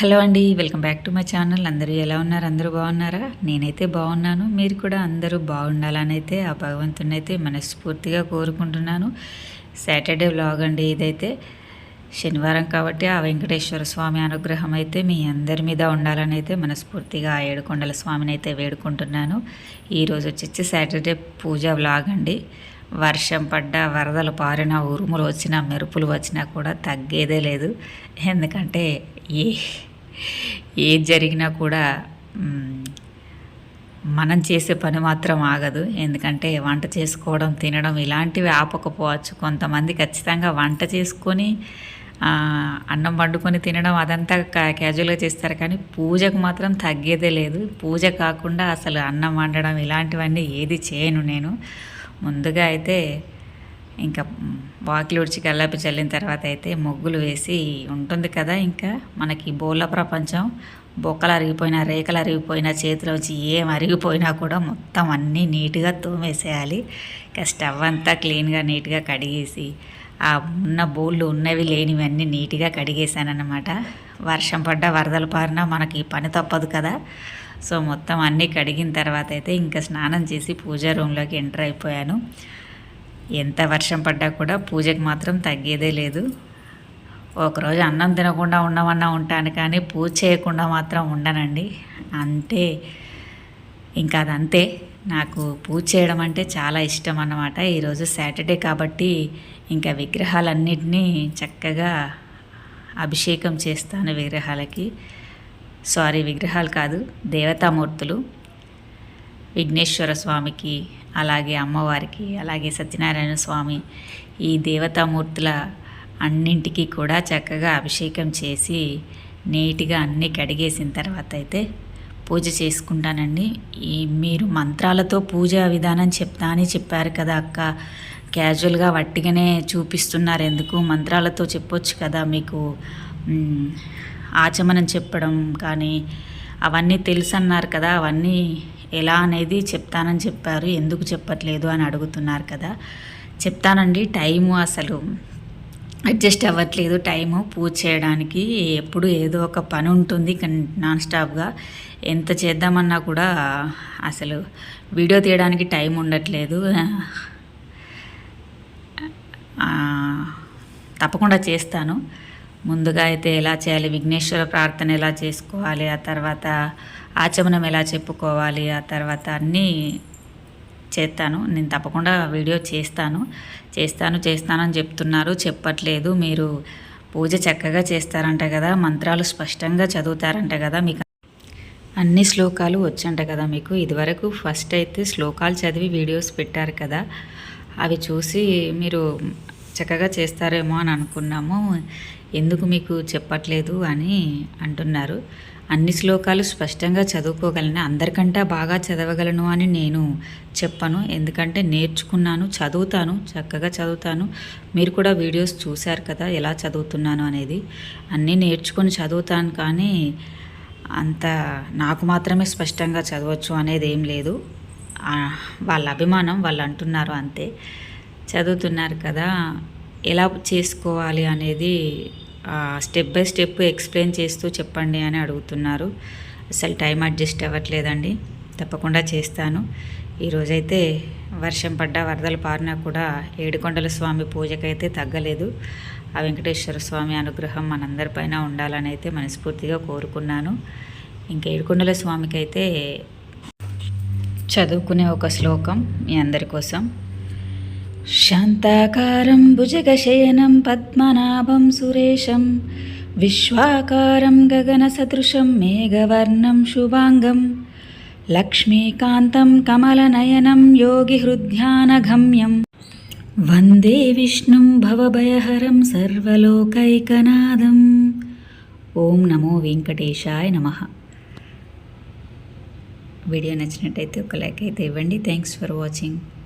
Hello అండి welcome back to my channel. అందరూ ఎలా ఉన్నారు? అందరూ బాగున్నారా? నేనైతే బాగున్నాను. మీరు కూడా అందరూ బాగుండాలని అయితే ఆ భగవంతుని అయితే మనస్ఫూర్తిగా కోరుకుంటున్నాను. సాటర్డే వ్లాగ్ అండి ఇదైతే. శనివారం కాబట్టి ఆ వెంకటేశ్వర స్వామి అనుగ్రహం అయితే మీ అందరి మీద ఉండాలని అయితే మనస్ఫూర్తిగా ఆ ఏడుకొండల స్వామిని అయితే వేడుకుంటున్నాను. ఈరోజు వచ్చి సాటర్డే పూజ వ్లాగ్ అండి. వర్షం పడ్డా వరదలు పారిన ఉరుములు వచ్చినా మెరుపులు వచ్చినా కూడా తగ్గేదే లేదు. ఎందుకంటే ఏ ఏది జరిగినా కూడా మనం చేసే పని మాత్రం ఆగదు. ఎందుకంటే వంట చేసుకోవడం తినడం ఇలాంటివి ఆపకపోవచ్చు. కొంతమంది ఖచ్చితంగా వంట చేసుకొని అన్నం వండుకొని తినడం అదంతా క్యాజువల్గా చేస్తారు. కానీ పూజకు మాత్రం తగ్గేదే లేదు. పూజ కాకుండా అసలు అన్నం వండడం ఇలాంటివన్నీ ఏది చేయను నేను. ముందుగా అయితే ఇంకా వాకిలి ఉడిచి కల్లాపి చల్లిన తర్వాత అయితే ముగ్గులు వేసి ఉంటుంది కదా ఇంకా మనకి బోళ్ళ ప్రపంచం. బొక్కలు అరిగిపోయినా రేఖలు అరిగిపోయినా చేతిలోంచి ఏం అరిగిపోయినా కూడా మొత్తం అన్నీ నీట్గా తోమేసేయాలి. ఇక స్టవ్ అంతా క్లీన్గా నీట్గా కడిగేసి ఆ ఉన్న బోళ్ళు ఉన్నవి లేనివి అన్నీ నీట్గా కడిగేసానన్నమాట. వర్షం పడ్డా వరదలు పారినా మనకి పని తప్పదు కదా. సో మొత్తం అన్నీ కడిగిన తర్వాత అయితే ఇంకా స్నానం చేసి పూజా రూమ్లోకి ఎంటర్ అయిపోయాను. ఎంత వర్షం పడ్డా కూడా పూజకి మాత్రం తగ్గేదే లేదు. ఒకరోజు అన్నం తినకుండా ఉండమన్నా ఉంటాను కానీ పూజ చేయకుండా మాత్రం ఉండనండి. అంటే ఇంకా అదంతే. నాకు పూజ చేయడం అంటే చాలా ఇష్టం అన్నమాట. ఈరోజు సాటర్డే కాబట్టి ఇంకా విగ్రహాలన్నింటినీ చక్కగా అభిషేకం చేస్తాను విగ్రహాలకి. సారీ విగ్రహాలు కాదు దేవతామూర్తులు విఘ్నేశ్వర స్వామికి అలాగే అమ్మవారికి అలాగే సత్యనారాయణ స్వామి ఈ దేవతామూర్తుల అన్నింటికి కూడా చక్కగా అభిషేకం చేసి నీట్గా అన్నీ కడిగేసిన తర్వాత అయితే పూజ చేసుకుంటానండి. ఈ మీరు మంత్రాలతో పూజా విధానం చెప్తా అని చెప్పారు కదా అక్క. క్యాజువల్గా వట్టిగానే చూపిస్తున్నారు ఎందుకు? మంత్రాలతో చెప్పొచ్చు కదా మీకు. ఆచమనం చెప్పడం కానీ అవన్నీ తెలుసు అన్నారు కదా అవన్నీ ఎలా అనేది చెప్తానని చెప్పారు. ఎందుకు చెప్పట్లేదు అని అడుగుతున్నారు కదా. చెప్తానండి టైము అసలు అడ్జస్ట్ అవ్వట్లేదు. టైము పూజ చేయడానికి ఎప్పుడు ఏదో ఒక పని ఉంటుంది కన్- నాన్ స్టాప్గా ఎంత చేద్దామన్నా కూడా అసలు వీడియో తీయడానికి టైం ఉండట్లేదు. తప్పకుండా చేస్తాను. ముందుగా అయితే ఎలా చేయాలి విఘ్నేశ్వర ప్రార్థన ఎలా చేసుకోవాలి ఆ తర్వాత ఆచమనం ఎలా చెప్పుకోవాలి ఆ తర్వాత అన్నీ చేస్తాను. నేను తప్పకుండా వీడియో చేస్తాను. చేస్తాను చేస్తానని చెప్తున్నారు. చెప్పట్లేదు. మీరు పూజ చక్కగా చేస్తారంట కదా. మంత్రాలు స్పష్టంగా చదువుతారంట కదా మీకు. అన్ని శ్లోకాలు వచ్చంట కదా మీకు. ఇదివరకు ఫస్ట్ అయితే శ్లోకాలు చదివి వీడియోస్ పెట్టారు కదా. అవి చూసి మీరు చక్కగా చేస్తారేమో అని అనుకున్నాము. ఎందుకు మీకు చెప్పట్లేదు అని అంటున్నారు. అన్ని శ్లోకాలు స్పష్టంగా చదువుకోగలను అందరికంటే బాగా చదవగలను అని నేను చెప్పను. ఎందుకంటే నేర్చుకున్నాను చదువుతాను చక్కగా చదువుతాను. మీరు కూడా వీడియోస్ చూశారు కదా ఎలా చదువుతున్నాను అనేది. అన్నీ నేర్చుకొని చదువుతాను కానీ అంత నాకు మాత్రమే స్పష్టంగా చదవచ్చు అనేది ఏం లేదు. వాళ్ళ అభిమానం వాళ్ళు అంటున్నారు అంతే. చదువుతున్నారు కదా ఎలా చేసుకోవాలి అనేది స్టెప్ బై స్టెప్ ఎక్స్ప్లెయిన్ చేస్తూ చెప్పండి అని అడుగుతున్నారు. అసలు టైం అడ్జస్ట్ అవ్వట్లేదండి. తప్పకుండా చేస్తాను. ఈరోజైతే వర్షం పడ్డా వరదలు పారినా కూడా ఏడుకొండల స్వామి పూజకైతే తగ్గలేదు. ఆ వెంకటేశ్వర స్వామి అనుగ్రహం మనందరిపైన ఉండాలని అయితే మనస్ఫూర్తిగా కోరుకున్నాను. ఇంకా ఏడుకొండల స్వామికి అయితే చదువుకునే ఒక శ్లోకం మీ అందరి కోసం. శాంతాకారం భుజగశయనం పద్మనాభం సురేశం విశ్వాకారం గగనసదృశం మేఘవర్ణం శుభాంగం లక్ష్మీకాంతం కమలనయనం యోగిహృద్ధ్యానగమ్యం వందే విష్ణుం భవభయహరం సర్వలోకైకనాథం ఓం నమో వెంకటేశాయ నమః. వీడియో నచ్చినట్టయితే ఒక లైక్ అయితే ఇవ్వండి. Thanks for watching